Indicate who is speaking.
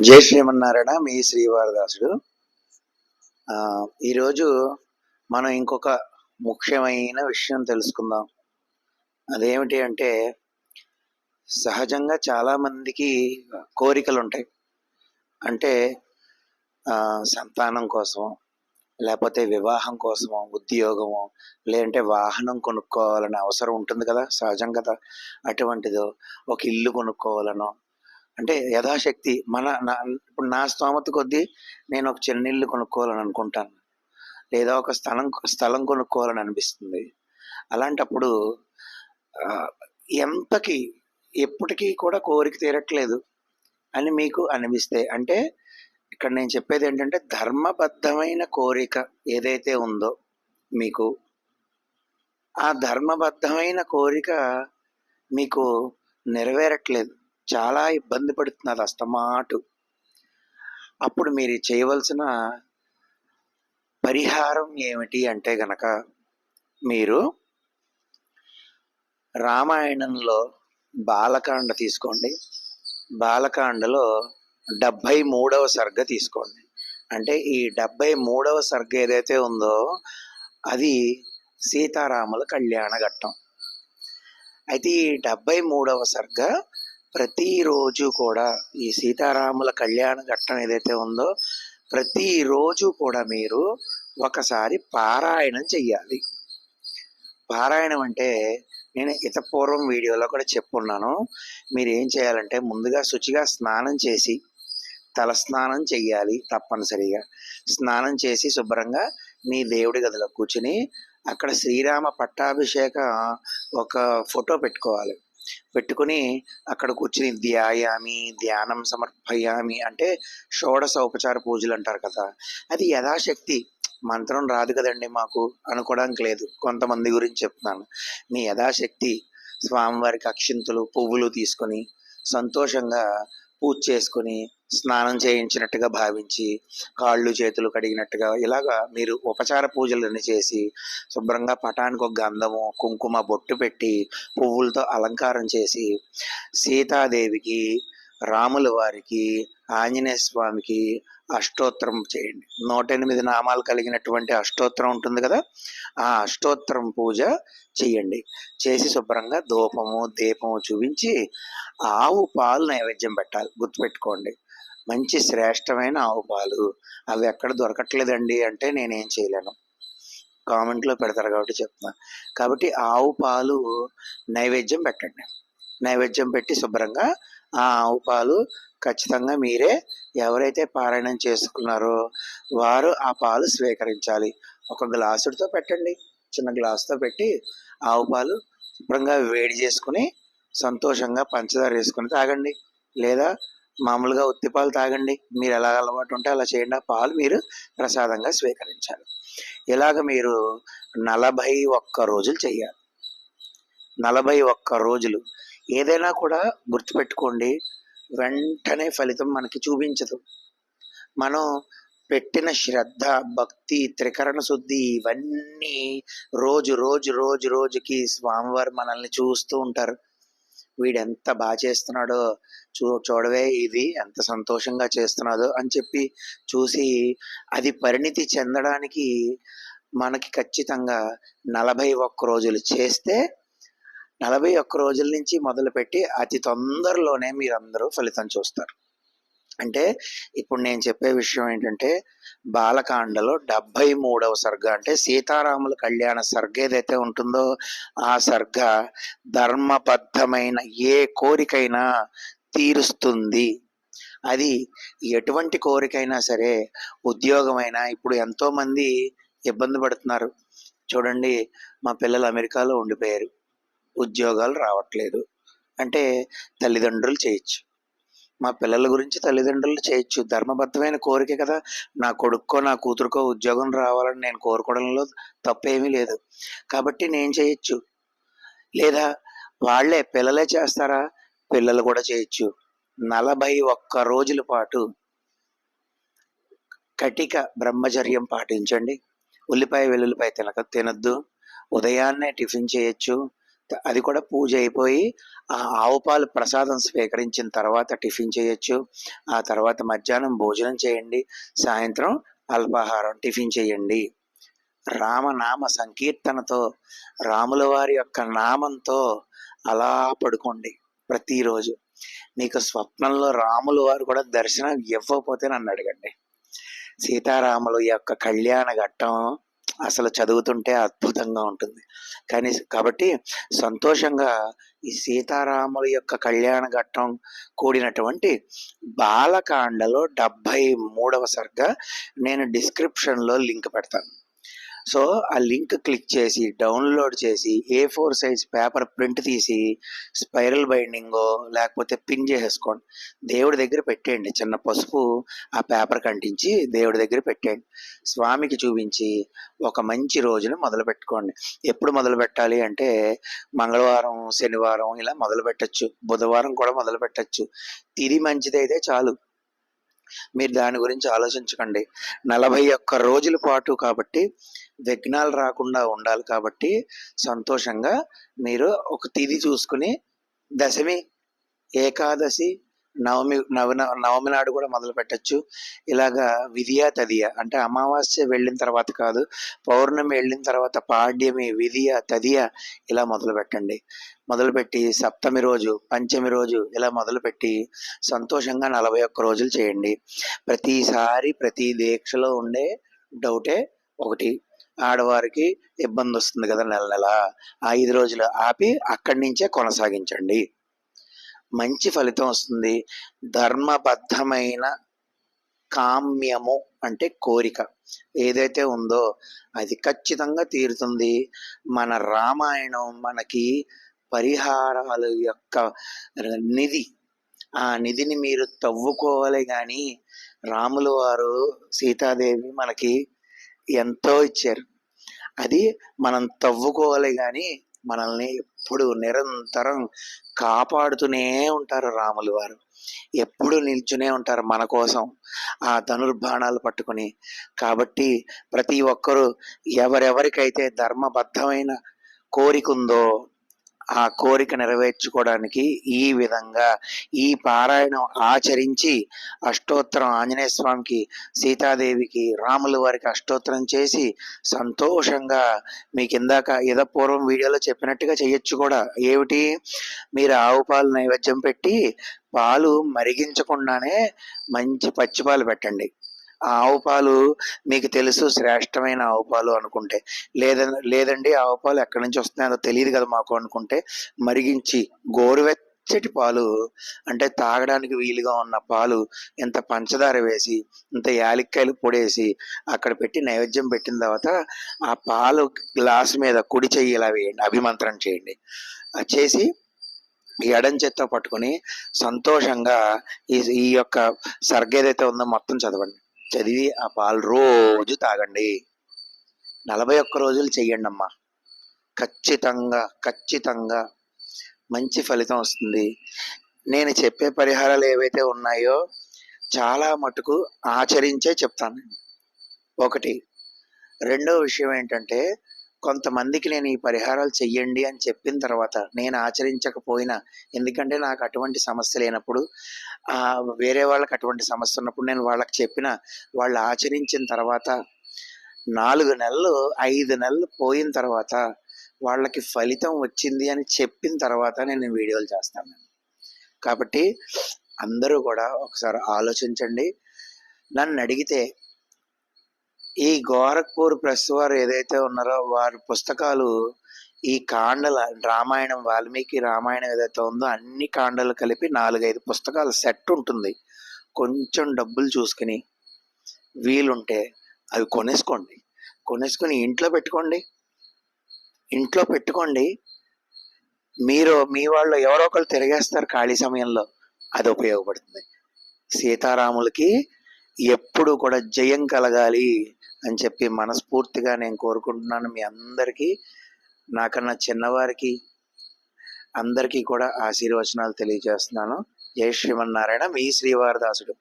Speaker 1: జై శ్రీమన్నారాయణ మీ శ్రీవారదాసుడు. ఈరోజు మనం ఇంకొక ముఖ్యమైన విషయం తెలుసుకుందాం. అదేమిటి అంటే సహజంగా చాలామందికి కోరికలు ఉంటాయి. అంటే సంతానం కోసం లేకపోతే వివాహం కోసమో ఉద్యోగము లేదంటే వాహనం కొనుక్కోవాలనే అవసరం ఉంటుంది కదా సహజం కదా. అటువంటిదో ఒక ఇల్లు కొనుక్కోవాలనో అంటే యథాశక్తి మన నా ఇప్పుడు నా స్తోమత కొద్దీ నేను ఒక చిన్న ఇల్లు కొనుక్కోవాలని అనుకుంటాను. లేదా ఒక స్థలం స్థలం కొనుక్కోవాలని అనిపిస్తుంది. అలాంటప్పుడు ఎంతకి ఎప్పటికీ కూడా కోరిక తీరట్లేదు అని మీకు అనిపిస్తే అంటే ఇక్కడ నేను చెప్పేది ఏంటంటే ధర్మబద్ధమైన కోరిక ఏదైతే ఉందో మీకు ఆ ధర్మబద్ధమైన కోరిక మీకు నెరవేరట్లేదు. చాలా ఇబ్బంది పడుతున్నది అస్తమాటు. అప్పుడు మీరు చేయవలసిన పరిహారం ఏమిటి అంటే గనక మీరు రామాయణంలో బాలకాండ తీసుకోండి. బాలకాండలో డెబ్భై మూడవ సర్గ తీసుకోండి. అంటే ఈ డెబ్భై మూడవ సర్గ ఏదైతే ఉందో అది సీతారాముల కళ్యాణ ఘట్టం అయితే ఈ డెబ్భై మూడవ సర్గ ప్రతిరోజు కూడా ఈ సీతారాముల కళ్యాణ ఘట్టం ఏదైతే ఉందో ప్రతిరోజు కూడా మీరు ఒకసారి పారాయణం చెయ్యాలి. పారాయణం అంటే నేను ఇతపూర్వం వీడియోలో కూడా చెప్పున్నాను. మీరు ఏం చేయాలంటే ముందుగా శుచిగా స్నానం చేసి తల స్నానం చెయ్యాలి తప్పనిసరిగా. స్నానం చేసి శుభ్రంగా మీ దేవుడి గదిలో కూర్చుని అక్కడ శ్రీరామ పట్టాభిషేక ఒక ఫోటో పెట్టుకోవాలి. పెట్టుకుని అక్కడ కూర్చుని ధ్యాయామి ధ్యానం సమర్పయామి అంటే షోడశ ఉపచార పూజలు అంటారు కదా. అది యథాశక్తి. మంత్రం రాదు కదండి మాకు అనుకోవడానికి లేదు. కొంతమంది గురించి చెప్తున్నాను. మీ యథాశక్తి స్వామివారికి అక్షింతలు పువ్వులు తీసుకొని సంతోషంగా పూజ చేసుకొని స్నానం చేయించినట్టుగా భావించి కాళ్ళు చేతులు కడిగినట్టుగా ఇలాగా మీరు ఉపచార పూజలన్నీ చేసి శుభ్రంగా పటానికి ఒక గంధము కుంకుమ బొట్టు పెట్టి పువ్వులతో అలంకారం చేసి సీతాదేవికి రాముల వారికి ఆంజనేయ స్వామికి అష్టోత్తరం చేయండి. నూట ఎనిమిది నామాలు కలిగినటువంటి అష్టోత్తరం ఉంటుంది కదా ఆ అష్టోత్తరం పూజ చేయండి. చేసి శుభ్రంగా ధూపము దీపము చూపించి ఆవు పాలు నైవేద్యం పెట్టాలి. గుర్తుపెట్టుకోండి మంచి శ్రేష్టమైన ఆవు పాలు. అవి ఎక్కడ దొరకట్లేదండి అంటే నేనేం చేయలేను. కామెంట్లో పెడతారు కాబట్టి చెప్తున్నా. కాబట్టి ఆవు పాలు నైవేద్యం పెట్టండి. నైవేద్యం పెట్టి శుభ్రంగా ఆ ఆవు పాలు ఖచ్చితంగా మీరే ఎవరైతే పారాయణం చేసుకున్నారో వారు ఆ పాలు స్వీకరించాలి. ఒక గ్లాసుడితో పెట్టండి. చిన్న గ్లాసుతో పెట్టి ఆవు పాలు శుభ్రంగా వేడి చేసుకుని సంతోషంగా పంచదార వేసుకుని తాగండి. లేదా మామూలుగా ఉత్తి పాలు తాగండి. మీరు ఎలా అలవాటు ఉంటే అలా చేయండి. ఆ పాలు మీరు ప్రసాదంగా స్వీకరించాలి. ఇలాగ మీరు నలభై ఒక్క రోజులు చెయ్యాలి. నలభై ఒక్క రోజులు ఏదైనా కూడా గుర్తుపెట్టుకోండి వెంటనే ఫలితం మనకి చూపించదు. మనం పెట్టిన శ్రద్ధ భక్తి త్రికరణ శుద్ధి ఇవన్నీ రోజు రోజు రోజు రోజుకి స్వామివారు మనల్ని చూస్తూ ఉంటారు. వీడు ఎంత బాగా చేస్తున్నాడో చూ చూడవే ఇది ఎంత సంతోషంగా చేస్తున్నాడో అని చెప్పి చూసి అది పరిణితి చెందడానికి మనకి ఖచ్చితంగా నలభై ఒక్క రోజులు చేస్తే నలభై ఒక్క రోజుల నుంచి మొదలుపెట్టి అతి తొందరలోనే మీరందరూ ఫలితం చూస్తారు. అంటే ఇప్పుడు నేను చెప్పే విషయం ఏంటంటే బాలకాండలో డెబ్భై మూడవ సర్గ అంటే సీతారాముల కళ్యాణ సర్గ ఏదైతే ఉంటుందో ఆ సర్గ ధర్మబద్ధమైన ఏ కోరికైనా తీరుస్తుంది. అది ఎటువంటి కోరికైనా సరే ఉద్యోగమైనా ఇప్పుడు ఎంతోమంది ఇబ్బంది పడుతున్నారు. చూడండి మా పిల్లలు అమెరికాలో ఉండిపోయారు. ఉద్యోగాలు రావట్లేదు. అంటే తల్లిదండ్రులు చేయొచ్చు. మా పిల్లల గురించి తల్లిదండ్రులు చేయొచ్చు. ధర్మబద్ధమైన కోరిక కదా. నా కొడుక్కో నా కూతురుకో ఉద్యోగం రావాలని నేను కోరుకోవడంలో తప్పేమీ లేదు. కాబట్టి నేను చేయొచ్చు. లేదా వాళ్ళే పిల్లలే చేస్తారా? పిల్లలు కూడా చేయొచ్చు. నలభై ఒక్క రోజుల పాటు కటిక బ్రహ్మచర్యం పాటించండి. ఉల్లిపాయ వెల్లుల్లిపాయ తినక తినద్దు. ఉదయాన్నే టిఫిన్ చేయొచ్చు. అది కూడా పూజ అయిపోయి ఆ ఆవు పాలు ప్రసాదం స్వీకరించిన తర్వాత టిఫిన్ చేయొచ్చు. ఆ తర్వాత మధ్యాహ్నం భోజనం చేయండి. సాయంత్రం అల్పాహారం టిఫిన్ చేయండి. రామనామ సంకీర్తనతో రాముల వారి యొక్క నామంతో అలా పడుకోండి ప్రతిరోజు. మీకు స్వప్నంలో రాముల వారు కూడా దర్శనం ఇవ్వకపోతే నన్ను అడగండి. సీతారాముల యొక్క కళ్యాణ ఘట్టం అసలు చదువుతుంటే అద్భుతంగా ఉంటుంది. కానీ కాబట్టి సంతోషంగా ఈ సీతారాముల యొక్క కళ్యాణ ఘట్టం కూడినటువంటి బాలకాండలో డెబ్భై మూడవ సర్గ నేను డిస్క్రిప్షన్లో లింక్ పెడతాను. సో ఆ లింక్ క్లిక్ చేసి డౌన్లోడ్ చేసి A four size paper print తీసి స్పైరల్ బైండింగో లేకపోతే పిన్ చేసేసుకోండి. దేవుడి దగ్గర పెట్టేయండి. చిన్న పసుపు ఆ పేపర్ కంటించి దేవుడి దగ్గర పెట్టేయండి. స్వామికి చూపించి ఒక మంచి రోజున మొదలు పెట్టుకోండి. ఎప్పుడు మొదలు పెట్టాలి అంటే మంగళవారం శనివారం ఇలా మొదలు పెట్టచ్చు. బుధవారం కూడా మొదలు పెట్టచ్చు. తిరి మంచిదైతే చాలు. మీరు దాని గురించి ఆలోచించకండి. నలభై ఒక్క రోజుల పాటు కాబట్టి విఘ్నాలు రాకుండా ఉండాలి కాబట్టి సంతోషంగా మీరు ఒక తిది చూసుకుని దశమి ఏకాదశి నవమి నవన నవమి నాడు కూడా మొదలు పెట్టచ్చు. ఇలాగా విధియా తదియ అంటే అమావాస్య వెళ్ళిన తర్వాత కాదు పౌర్ణమి వెళ్ళిన తర్వాత పాడ్యమి విధియ తదియ ఇలా మొదలు పెట్టండి. మొదలుపెట్టి సప్తమి రోజు పంచమి రోజు ఇలా మొదలుపెట్టి సంతోషంగా నలభై ఒక్క రోజులు చేయండి. ప్రతిసారి ప్రతి దీక్షలో ఉండే డౌటే ఒకటి. ఆడవారికి ఇబ్బంది వస్తుంది కదా నెల నెల. ఐదు రోజులు ఆపి అక్కడి నుంచే కొనసాగించండి. మంచి ఫలితం వస్తుంది. ధర్మబద్ధమైన కామ్యము అంటే కోరిక. ఏదైతే ఉందో అది ఖచ్చితంగా తీరుతుంది. మన రామాయణం మనకి పరిహారాలు యొక్క నిధి. ఆ నిధిని మీరు తవ్వుకోవాలి కానీ రాములు వారు సీతాదేవి మనకి ఎంతో ఇచ్చారు. అది మనం తవ్వుకోవాలి కానీ మనల్ని ఎప్పుడు నిరంతరం కాపాడుతూనే ఉంటారు రాములు వారు. ఎప్పుడు నిల్చునే ఉంటారు మన కోసం ఆ ధనుర్బాణాలు పట్టుకుని. కాబట్టి ప్రతి ఒక్కరూ ఎవరెవరికైతే ధర్మబద్ధమైన కోరిక ఉందో ఆ కోరిక నెరవేర్చుకోవడానికి ఈ విధంగా ఈ పారాయణం ఆచరించి అష్టోత్తరం ఆంజనేయ స్వామికి సీతాదేవికి రాముల వారికి అష్టోత్తరం చేసి సంతోషంగా మీకు ఇందాక ఏదో పూర్వం వీడియోలో చెప్పినట్టుగా చేయొచ్చు కూడా. ఏమిటి? మీరు ఆవు పాలు నైవేద్యం పెట్టి పాలు మరిగించకుండానే మంచి పచ్చిపాలు పెట్టండి. ఆవు పాలు మీకు తెలుసు శ్రేష్టమైన ఆవు పాలు అనుకుంటే. లేద లేదండి ఆవు పాలు ఎక్కడి నుంచి వస్తున్నాయో తెలియదు కదా మాకు అనుకుంటే. మరిగించి గోరువెచ్చటి పాలు అంటే తాగడానికి వీలుగా ఉన్న పాలు ఇంత పంచదార వేసి ఇంత యాలక్కాయలు పొడేసి అక్కడ పెట్టి నైవేద్యం పెట్టిన తర్వాత ఆ పాలు గ్లాస్ మీద కుడి చెయ్యి ఇలా వేయండి అభిమంత్రం చేయండి. చేసి ఎడం చేత్తో పట్టుకొని సంతోషంగా ఈ ఈ యొక్క సర్గ ఏదైతే ఉందో మొత్తం చదవండి. చదివి ఆ పాలు రోజు తాగండి. నలభై ఒక్క రోజులు చెయ్యండి అమ్మా ఖచ్చితంగా ఖచ్చితంగా మంచి ఫలితం వస్తుంది. నేను చెప్పే పరిహారాలు ఏవైతే ఉన్నాయో చాలా మటుకు ఆచరించే చెప్తాను. ఒకటి రెండో విషయం ఏంటంటే కొంతమందికి నేను ఈ పరిహారాలు చెయ్యండి అని చెప్పిన తర్వాత నేను ఆచరించకపోయినా ఎందుకంటే నాకు అటువంటి సమస్య లేనప్పుడు వేరే వాళ్ళకి అటువంటి సమస్య ఉన్నప్పుడు నేను వాళ్ళకి చెప్పిన వాళ్ళు ఆచరించిన తర్వాత నాలుగు నెలలు ఐదు నెలలు పోయిన తర్వాత వాళ్ళకి ఫలితం వచ్చింది అని చెప్పిన తర్వాత నేను వీడియోలు చేస్తాను. కాబట్టి అందరూ కూడా ఒకసారి ఆలోచించండి. నన్ను అడిగితే ఈ గోరఖ్పూర్ ప్రెస్ వారు ఏదైతే ఉన్నారో వారి పుస్తకాలు ఈ కాండల రామాయణం వాల్మీకి రామాయణం ఏదైతే ఉందో అన్ని కాండలు కలిపి నాలుగైదు పుస్తకాల సెట్ ఉంటుంది. కొంచెం డబ్బులు చూసుకుని వీలుంటే అవి కొనేసుకోండి. కొనేసుకొని ఇంట్లో పెట్టుకోండి. ఇంట్లో పెట్టుకోండి. మీరు మీ వాళ్ళు ఎవరో ఒకరు తిరిగేస్తారు ఖాళీ సమయంలో. అది ఉపయోగపడుతుంది. సీతారాములకి ఎప్పుడు కూడా జయం కలగాలి. అని చెప్పి మనస్ఫూర్తిగా నేను కోరుకుంటున్నాను మీ అందరికీ నాకన్నా చిన్నవారికి అందరికీ కూడా ఆశీర్వచనాలు తెలియజేస్తున్నాను. జై శ్రీమన్నారాయణ మీ శ్రీవారదాసుడు.